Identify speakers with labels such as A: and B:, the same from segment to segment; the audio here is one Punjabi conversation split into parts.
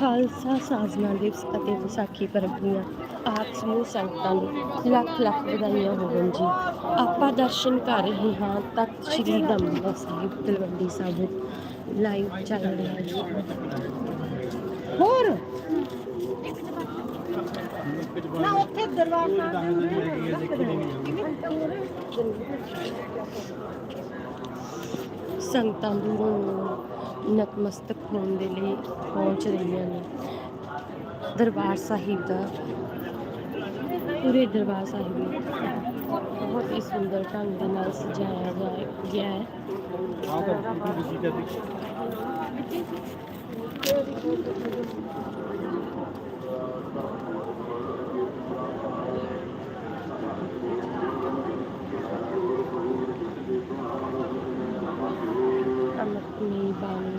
A: ਖਾਲਸਾ ਸਾਜਨਾ ਦਿਵਸ ਅਤੇ ਵਿਸਾਖੀ ਪੁਰਬ ਦੀਆਂ ਆਪ ਸਮੂਹ ਸੰਗਤਾਂ ਨੂੰ ਲੱਖ ਲੱਖ ਵਧਾਈਆਂ ਹੋਣ ਜੀ। ਆਪਾਂ ਦਰਸ਼ਨ ਕਰ ਰਹੇ ਹਾਂ ਤਖਤ ਸ੍ਰੀ ਦਮਦਮਾ ਸਾਹਿਬ ਤਲਵੰਡੀ ਸਾਬੋ ਲਾਈਵ ਚੱਲ ਰਿਹਾ ਹੈ ਜੀ। ਹੋਰ?
B: ਨਾ ਉੱਥੇ ਦਰਬਾਰ ਸਾਹਿਬ
A: ਸੰਗਤਾਂ ਦੂਰੋਂ ਨਤਮਸਤਕ ਹੋਣ ਦੇ ਲਈ ਪਹੁੰਚ ਰਹੀਆਂ ਨੇ ਦਰਬਾਰ ਸਾਹਿਬ ਦਾ, ਪੂਰੇ ਦਰਬਾਰ ਸਾਹਿਬ ਨੂੰ ਬਹੁਤ ਹੀ ਸੁੰਦਰ ਢੰਗ ਦੇ ਨਾਲ ਸਜਾਇਆ ਜਾ- ਗਿਆ ਹੈ। ਅੰਮ੍ਰਿਤਮਈ ਬਾਣੀ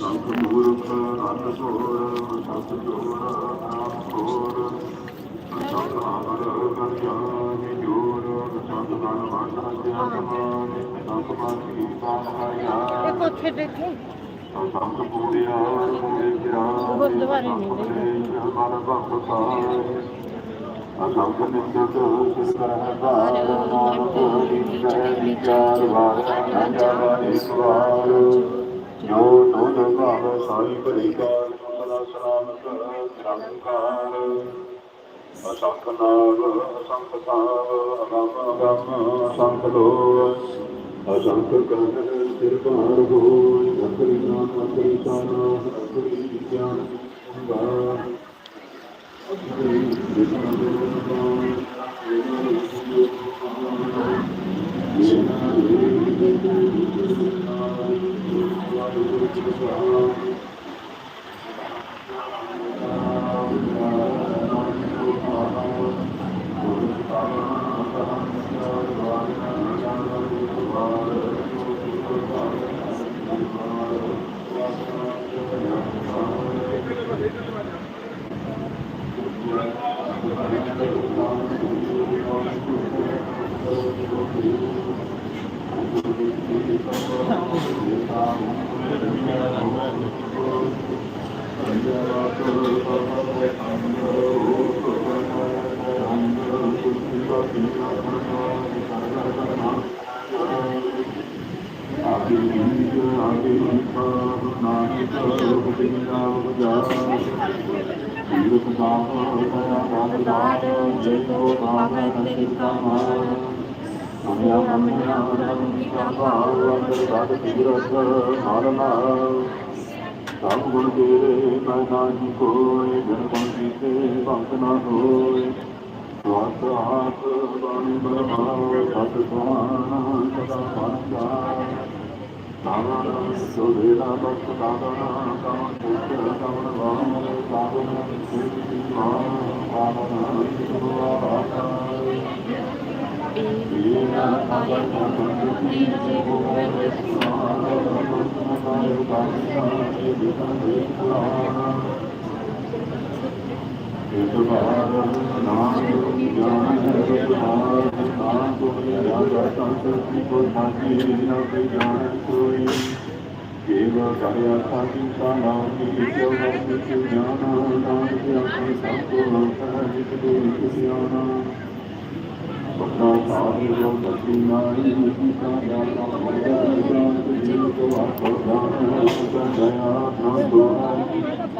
C: ਸੰਖ ਮੂਰਖ ਅੰਨ ਸੋਰ ਸੰਖ ਜੋੜ ਨਾਮ ਸੋਰ ਸੰਖ ਆਵਰ ਕਰਿਆਨੀ ਜੋੜ ਸੰਖ ਗਣ ਵਾਣਾ ਧਿਆਨ ਸੰਖ ਪਾਤੀ ਪਾਇਆ
B: ਇੱਕ ਉੱਥੇ ਦੇਖੋ
C: ਸੰਖ ਪੂਰਿਆ ਮੁਰੇ ਪਿਆਰ
B: ਗੁਰਦੁਆਰੇ ਨੇ
C: ਮਨ ਭਗਤਾਰ ਅਸੰਖ ਨਿੰਦਕ ਸਿਰ ਕਰ ਬਾਰ ਨਾਮ ਤੋਰੀ ਜੈ ਵਿਚਾਰ ਵਾਰ ਨੰਦਾ ਵਾਰੀ ਸਵਾਰ ਜੋ ਤੁਧ ਭਾਵ ਸਾਈ ਭਰੀ ਕਾਰ ਕਮਲਾ ਸਲਾਮਤ ਨਿਰੰਕਾਰ ਅਸੰਖ ਨਾਗ ਅਸੰਖ ਸਾਗ ਅਗੰਮ ਅਗੰਮ ਅਸੰਖ ਲੋ ਅਸੰਖ ਕੰਨ ਸਿਰ ਭਾਰ ਹੋਇ ਅਕਰੀ ਨਾਮ ਅਕਰੀ ਸਾਨਾ ਅਕਰੀ ਗਿਆਨ ਅੰਗਾਰ ਆਗੇ ਜੀਵ ਆਗੇ ਪਾਪ ਨਾਨਕ ਰੂਪ ਬਿਨਾ ਉਜਾਰ ਤੀਰਥ ਦਾਮ ਦਇਆ ਦਾਨ ਦਾਨ ਜੈ ਕੋ ਭਾਵੈ ਸਭ ਗੁਣ ਤੇਰੇ ਮੈਂ ਨਾਹੀ ਕੋਈ ਗੁਣ ਗੁਣ ਕੀਤੇ ਭੰਗ ਨਾ ਹੋਏ ਸਵਾਸ ਆਪ ਬਾਣੀ ਬਰਮਾ ਸਤ ਸੁਹਾਨ ਨਾਮ ਸੁਵੇਲਾ ਬਖਤ ਦਾਦਨਾ ਨਾਮ ਬਾਣੀ ਜੇ ਸੰਤ ਕੀ ਕੋ ਸਾਥੀ ਨਾ ਕੋਈ ਜਾਣ ਕੋਈ। ਜੀਵ ਕਰਿਆ ਸਾਜੀ ਸਾਨਾਮੀ ਨਾਮ ਜਿਆ ਸਭ ਕੋ ਸਹਿਜ ਦੇ ਸਿਆਣਾ ਬਖਰਾ ਸਾਹਿਬ ਸਭ ਜੀਵ ਕੋ ਆਪੋ ਜਾਨ ਸੁਖ ਦਇਆ ਨਾਮ ਦੁਆਰੀ ਆਤਾ ਨਾ ਬਾਤਾ ਨਾ ਆਤਾ ਸਾਰਾ ਸੂਰ ਦੂਰ ਦੁਬਾਰ ਸੱਚੇ ਦੇ ਲਖ ਵਿਕਵਾਤ ਸੰਤਰਾਨ ਸੁਖ ਕਾਤ ਨਾਮ ਨਾਨਕ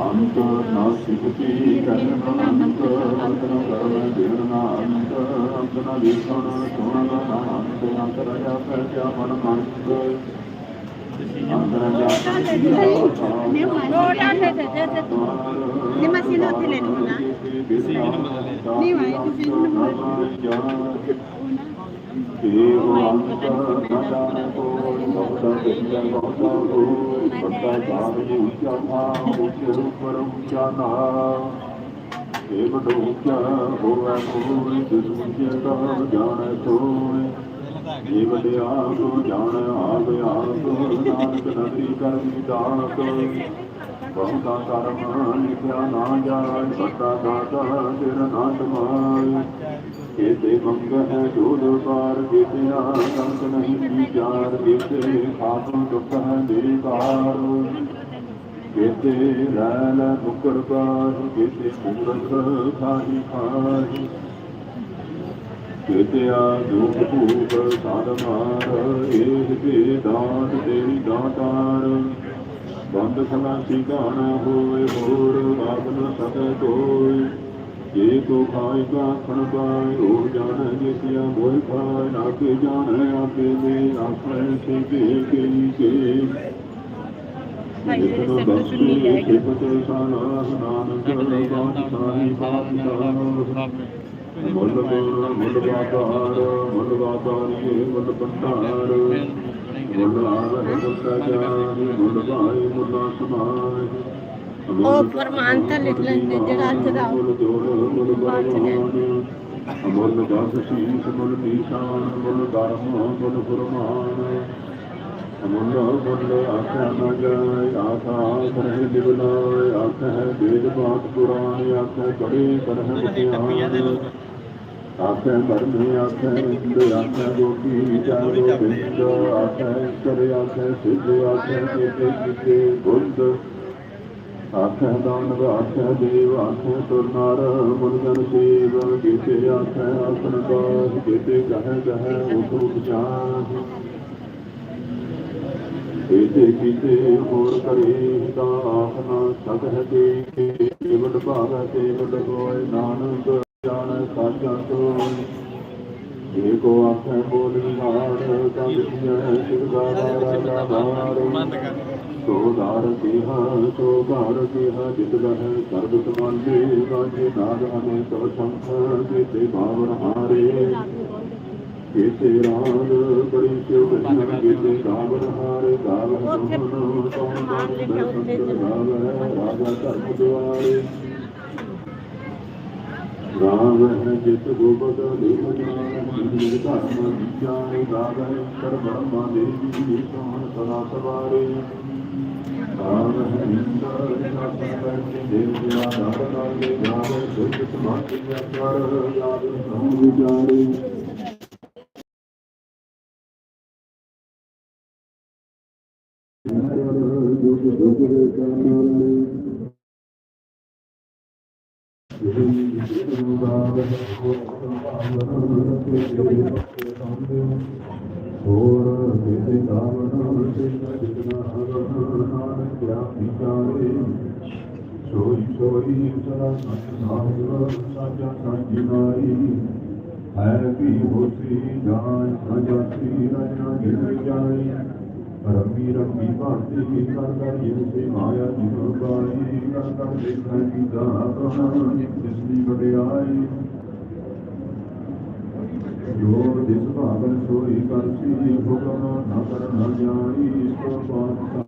C: ਅੰਤ ਨਾਸਿਕਤੀ ਕਰਨ ਅੰਤ ਅੰਤ ਨ ਕਰਮ ਦੇਣ ਅੰਤ ਅੰਤ ਨ ਵੇਖਣ ਸੁਣਨ ਨਾ ਅੰਤ ਅੰਤਰ ਜਾ ਕਰ ਜਾ ਮਨ ਮੰਤ ਅੰਤਰ ਜਾ
B: ਰੋਟਾ ਦੇ ਦੇ ਦੇ ਦੇ ਤੂੰ ਨਹੀਂ ਮੈਂ ਸੀਨੋ ਤੇ ਲੈ ਲੂੰਗਾ ਨਹੀਂ ਭਾਈ ਤੁਸੀਂ
C: ਦੇਵ ਅੰਤ ਨਾ ਜਾਣ ਕੋ ਸਬਦਾ ਦੇਵ ਬਹੁਤਾ ਹੋ ਸਬਦਾ ਜਾਣ ਜੀ ਉੱਚਾ ਥਾ ਉੱਚ ਉੱਪਰ ਉੱਚਾ ਨਾ ਇਹ ਬੜੋ ਉੱਚਾ ਹੋਵੇ ਕੋਈ ਦੁਨੀਆ ਦਾ ਜਾਣੈ ਕੋਈ ਇਹ ਵਡਿਆ ਕੋ ਜਾਣ ਆਪ ਆਪ, ਨਾਨਕ ਨਦਰੀ ਕਰਮੀ ਦਾਤ ਬਹੁਤਾ ਕਰਮ ਲਿਖਿਆ ਨਾ ਜਾਏ ਸਤਾ ਦਾਤਾ ਤੇਰਾ ਨਾਮ ਮਾਏ ਕੇਤੇ ਮੰਗ ਹੈ ਜੋਦ ਪਾਰ ਕੀਤਿਆ ਕੰਤ ਨਹੀਂ ਵਿਚਾਰ ਕੇਤੇ ਖਾਪ ਦੁਖ ਹੈ ਬੇਕਾਰ। ਕੇਤੇ ਰੈਲ ਮੁਕਰ ਪਾਰ, ਕੇਤੇ ਮੂਰਖ ਖਾਹੀ ਖਾਹੀ ਕਿਤਿਆ ਦੁਖ ਭੂਪ ਸਾਧ ਮਾਰ ਏਹ ਤੇ ਦਾਤ ਤੇਰੀ ਦਾਤਾਰ। ਬੰਦ ਖਲਾਸੀ ਗਾਣ ਹੋਏ ਹੋਰ ਆਪਨ ਸਕੈ ਕੋਈ। ਜੇ ਕੋ ਖਾਇ ਕਾ ਖਣ ਪਾਇ ਉਹ ਜਾਣੈ ਜਿਤਿਆ ਮੋਇ ਖਾਇ ਨਾ ਕੇ ਜਾਣੈ ਆਪੇ ਦੇ ਆਪਣੇ ਸੇ ਕੇ ਕੇ। ਕੇ
A: ਸਿਰ ਤੋਂ ਚੁੰਨੀ ਲੈ ਗਏ
C: ਕਿਪਤੇ ਸਾਨਾ ਮੁੱਲ ਗੁਰ ਮੁੱਲ ਵਾਤਾਰ ਮੁੱਲ ਵਾਤਾਰੀਏ ਮੁੱਲ ਪੰਡਾਰ ਮੁੱਲ ਆਵਹਿ ਮੁੱਲ ਜਾਨੀ ਮੁੱਲ ਭਾਈ ਮੁੱਲ ਸਮਾਇ
B: ਉਹ ਫਰਮਾਨ ਤਾਂ ਲਿਖ ਲੈਂਦੇ ਜਿਹੜਾ ਅੱਜ ਦਾ
C: ਮੁੱਲ ਜੋੜ ਮੁੱਲ ਬਰਮਾਨ ਮੁੱਲ ਦਸ ਸੀਸ ਮੁੱਲ ਨੀਸ਼ਾਨ ਮੁੱਲ ਧਰਮ ਮੁੱਲ ਫਰਮਾਨ ਮੁੱਲ ਮੁੱਲ ਆਖਿਆ ਨਾ ਜਾਏ ਆਖਾ ਕਰਹਿ ਦਿਵਲਾਏ ਆਖਾ ਵੇਦ ਬਾਤ ਪੁਰਾਣ, ਆਖਾ ਕੜੇ ਕਰਹਿ ਬੁਝਿਆਨ ਆਖੇ ਮਰਨੇ ਆਖੇ ਇੰਦ ਆਖੇ ਗੋਪੀ ਚਾਰੋ ਬਿੰਦ ਆਖੇ ਕਰ ਆਖੇ ਸਿੱਧ, ਆਖੇ ਕੀਤੇ ਕੀਤੇ ਬੁੱਧ। ਆਖੇ ਦਾਨਵ, ਆਖੇ ਦੇਵ, ਆਖੇ ਤੁਰਨਾਰ ਮੁਨਗਨ ਸੇਵ ਕੀਤੇ ਆਖੇ ਆਸਨ ਕਾਜ ਕੀਤੇ ਕਹੇ ਕਹੇ ਉਠ ਉਪਜਾਨ ਕੀਤੇ ਕੀਤੇ ਹੋਰ ਕਰੇ ਤਾਂ ਆਖ ਨਾ ਸਕਹਿ ਤੇ ਕੇਵਲ ਭਾਗੈ ਤੇ ਵਡ ਹੋਏ ਨਾਨਕ। ਜਾਣੈ ਸਾਚਾ ਸੋਇ ਜੇ ਕੋ ਆਖੈ ਬੋਲੀ ਨਾੜ ਤਾਂ ਵਿਖਿਆ ਸਿਰਗਾਰਾ ਰਾਜਾ ਬਾਰ ਸੋ ਧਾਰ ਕਿਹਾ ਸੋ ਘਰ ਕਿਹਾ ਜਿਤ ਲਹਿ ਸਰਬ ਸਮਾਲੇ ਰਾਜੇ ਨਾਗ ਅਨੇ ਸਭ ਸੰਖ ਕੀਤੇ ਭਾਵਨ ਹਾਰੇ ਕੀਤੇ ਰਾਗ ਬੜੀ ਬਚਨ ਕੀਤੇ ਗਾਵਨ ਹਾਰੇ ਗਾਵਨ ਸੋਹਣ ਸੋਹਣ ਦਰਸ਼ਨ ਗਾਵੈ ਰਾਜਾ ਧਰਮ ਦੁਆਰੇ ਰਾਮ ਹੈ ਜਿਤ ਗੋਬਦ ਦੇਵ ਜਾਨ ਜਿਤ ਧਰਮ ਵਿਚਾਰੇ ਗਾਵੇ ਕਰ ਬ੍ਰਹਮਾ ਹੋਰ ਕਿਤੇ ਕਾਵਨ ਸਿਰ ਜਿਤਨਾ ਨਾਨਕ ਕਿਆ ਵਿਚਾਰੇ ਸੋਈ ਸੋਈ ਸਦਾ ਸਾਹਿਬ ਸਾਜਾ ਸਾਜੀ ਨਾਈ ਹੈ ਵੀ ਹੋਸੀ ਜਾਨ ਸਜਾਤੀ ਰਜਨਾ ਗਿਰ ਜਾਈ ਰੰਗੀ ਰੰਗੀ ਭਾਂਤੀ ਕੀ ਕਰ ਕਰ ਇਹ ਮਾਇਆ ਜਿਉ ਪਾਈ ਕਰ ਕਰ ਦੇਖਣਾ ਕੀ ਦਾ ਪ੍ਰਮਾਣ ਜਿਸ ਦੀ ਵਡਿਆਈ। ਜੋ ਜਿਸ ਭਾਗਨ ਸੋਈ ਕਰਸੀ ਹੁਕਮ ਨਾ ਕਰ ਨਾ ਜਾਣੀ ਇਸ ਤੋਂ ਬਾਤ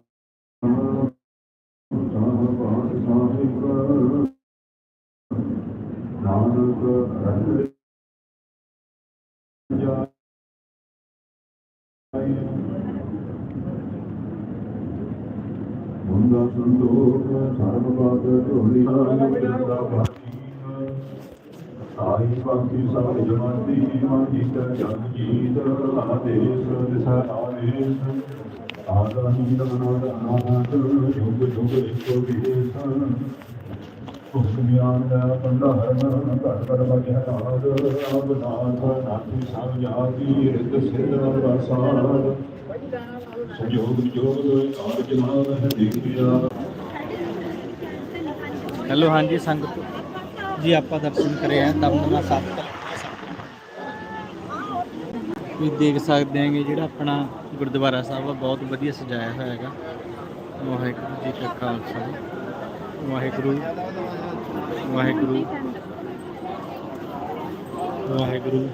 C: ਸਾਹ ਬਾਤ ਸਾਹਿਬ। ਨਾਨਕ ਰੰਗ ਜਾਈ ਮੁੰਦਾ ਸੰਤੋਖ ਸਰਬ ਬਾਤ ਢੋਲੀ ਦਾ ਭਾਤੀ ਆਈ ਪੰਥੀ ਸਭ ਜਮਾਤੀ ਮਾਹੀ ਕਰ ਜਗ ਜੀਤ ਆਦੇਸ ਦਿਸਾ ਆਦੇਸ ਆਦਾਨੀ ਦਮਨਾਦ ਅਨਾਹਤ ਯੁਗ ਯੁਗ ਇੱਕੋ ਵਿਦੇਸ ਹੁਕਮਿਆਨ ਦਾ ਪੰਡਾਰਨ ਘਰ ਘਰ ਬਜੈ ਨਾਦ ਅਬ ਨਾਥ ਨਾਥੀ ਸਭ ਜਾਤੀ ਰਿਤ ਸਿਧ ਰਸਾਦ ਸੰਜੋਗ ਜੋਗ ਕਾਰਜ ਨਾਮ ਹੈ ਦੇਖਿਆ
D: ਹੈਲੋ, ਹਾਂਜੀ ਸੰਗਤ ਜੀ, ਆਪਾਂ ਦਰਸ਼ਨ ਕਰੇ ਆ ਦਮਦਮਾ ਸਾਹਿਬ ਵੀ ਦੇਖ ਸਕਦੇ ਆਂਗੇ ਜਿਹੜਾ ਆਪਣਾ ਗੁਰਦੁਆਰਾ ਸਾਹਿਬ ਆ, ਬਹੁਤ ਵਧੀਆ ਸਜਾਇਆ ਹੋਇਆ ਹੈਗਾ। ਵਾਹਿਗੁਰੂ ਜੀ ਕਾ ਖਾਲਸਾ, ਵਾਹਿਗੁਰੂ ਵਾਹਿਗੁਰੂ ਵਾਹਿਗੁਰੂ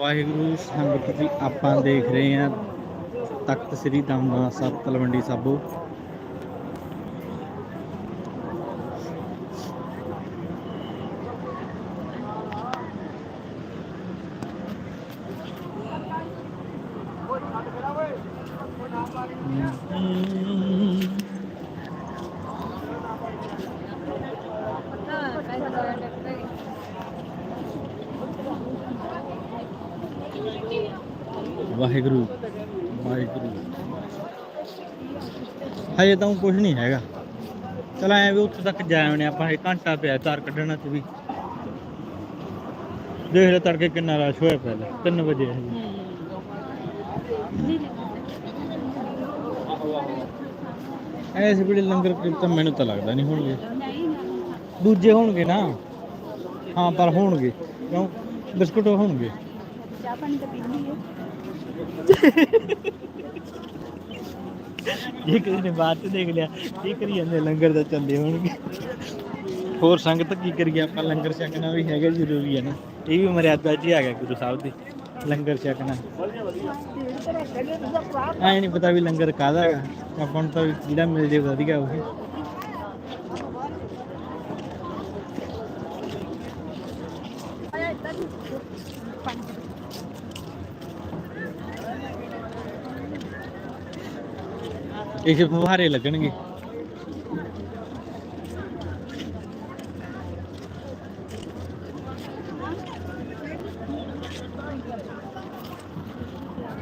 D: ਵਾਹਿਗੁਰੂ ਸੰਗਤ ਜੀ ਆਪਾਂ ਦੇਖ ਰਹੇ ਹਾਂ ਤਖਤ ਸ੍ਰੀ ਦਮਦਮਾ ਸਾਹਿਬ ਤਲਵੰਡੀ ਸਾਬੋ। ਵਾਹਿਗੁਰੂ ਵਾਹਿਗੁਰੂ। ਹਜੇ ਤਾਂ ਕੁਝ ਨਹੀਂ ਹੈਗਾ। ਚਲ ਐ ਵੀ ਉੱਥੇ ਤੱਕ ਜਾ ਆਉਣੇ ਆਪਾਂ ਇਹ ਘੰਟਾ ਪਿਆ ਤਾਰ ਕੱਢਣਾ ਚ ਵੀ। ਦੇਖ ਲੈ ਤੜਕੇ ਕਿੰਨਾ ਰਸ਼ ਹੋਇਆ ਪਹਿਲਾਂ 3 ਵਜੇ ਹੈ ਐਸ ਵੇਲੇ ਲੰਗਰ ਕੀਰਤਨ ਮੈਨੂੰ ਤਾਂ ਲੱਗਦਾ ਨਹੀਂ ਹੋਣਗੇ। ਦੂਜੇ ਹੋਣਗੇ ਨਾ। ਹਾਂ, ਪਰ ਹੋਣਗੇ। ਕਿਉਂ? ਬਿਸਕੁਟ ਹੋਣਗੇ।
B: ਚਾਹ ਪਾਣੀ ਤਾਂ ਪੀਣੀ ਹੈ।
D: ਜੇ ਕਿਸੇ ਨੇ ਬਾਅਦ ਚ ਦੇਖ ਲਿਆ, ਕੀ ਕਰੀ ਜਾਂਦੇ ਲੰਗਰ ਤਾਂ ਚੱਲਦੇ ਹੋਣਗੇ। ਹੋਰ ਸੰਗਤ ਕੀ ਕਰੀਏ? ਆਪਾਂ ਲੰਗਰ ਛਕਣਾ ਵੀ ਹੈਗਾ ਜ਼ਰੂਰੀ ਹੈ ਨਾ। ਇਹ ਵੀ ਮਰਿਆਦਾ 'ਚ ਹੀ ਆ ਗੁਰੂ ਸਾਹਿਬ ਦੀ, ਲੰਗਰ ਛਕਣਾ। ਐ ਨਹੀਂ ਪਤਾ ਵੀ ਲੰਗਰ ਕਾਹਦਾ ਹੈਗਾ। ਆਪਾਂ ਨੂੰ ਤਾਂ ਵੀ ਜਿਹੜਾ ਮਿਲ ਜੇ ਵਧੀਆ ਉਹ। ਇਹ ਫੁਹਾਰੇ ਲੱਗਣਗੇ।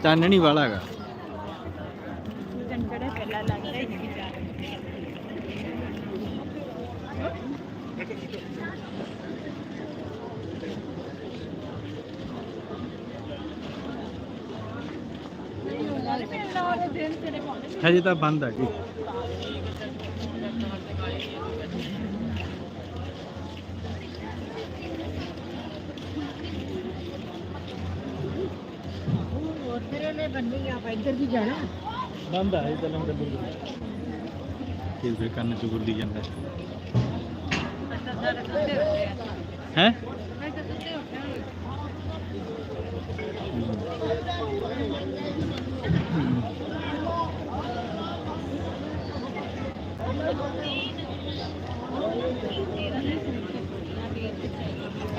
D: ਚਾਨਣੀ ਵਾਲਾ ਹੈਗਾ
B: ਕੰਟੜਾ ਪਹਿਲਾਂ ਲੱਗਦਾ ਹੀ ਨਹੀਂ ਜਾ
D: ਹਜੇ ਤਾਂ ਬੰਦ ਹੈ ਜੀ।
B: ਬੰਨੀ ਆਪਾਂ ਇੱਧਰ ਵੀ ਜਾਣਾ
D: ਬੰਦ ਹੈ ਤਾਂ ਲੰਗਰ ਕੀ ਫਿਰ ਕੰਨ ਚ ਗੁਰਦੀ ਜਾਂਦਾ। ਹੈ?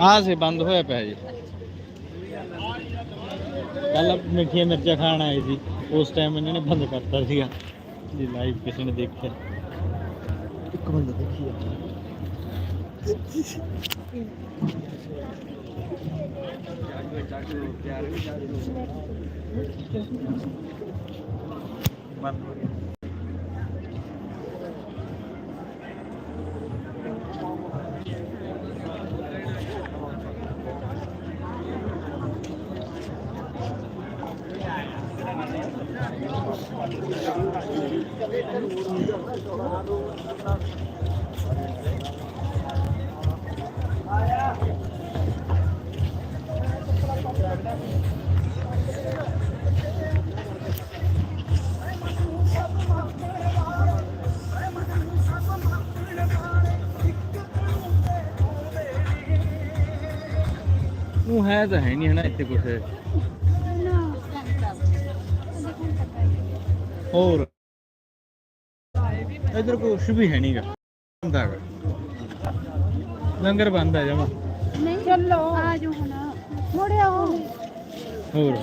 D: ਆ ਸੇ ਬੰਦ ਹੋਇਆ ਪਿਆ ਜੀ ਕੱਲ ਮਿੱਠੀਆਂ ਮਿਰਚਾਂ ਖਾਣ ਆਏ ਸੀ ਉਸ ਟਾਈਮ ਇਹਨਾਂ ਨੇ ਬੰਦ ਕਰਤਾ ਸੀਗਾ ਜੀ ਲਾਈਵ ਕਿਸੇ ਨੇ ਦੇਖਿਆ ਇੱਕ ਉਹ ਹੈ ਤਾਂ ਹੈ ਨਹੀਂ ਹਨਾ ਇੱਥੇ ਕੁਝ ਹੋਰ। ਇਧਰ ਕੁਛ ਵੀ ਹੈ ਨਹੀਂਗਾ। ਬੰਦ ਹੈਗਾ। ਲੰਗਰ ਬੰਦ ਆ ਜਾਵਾ
B: ਨਹੀਂ ਚੱਲੋ। ਆ ਜਾਓ ਹੁਣ। ਮੁੜਿਆ
D: ਹੋਰ।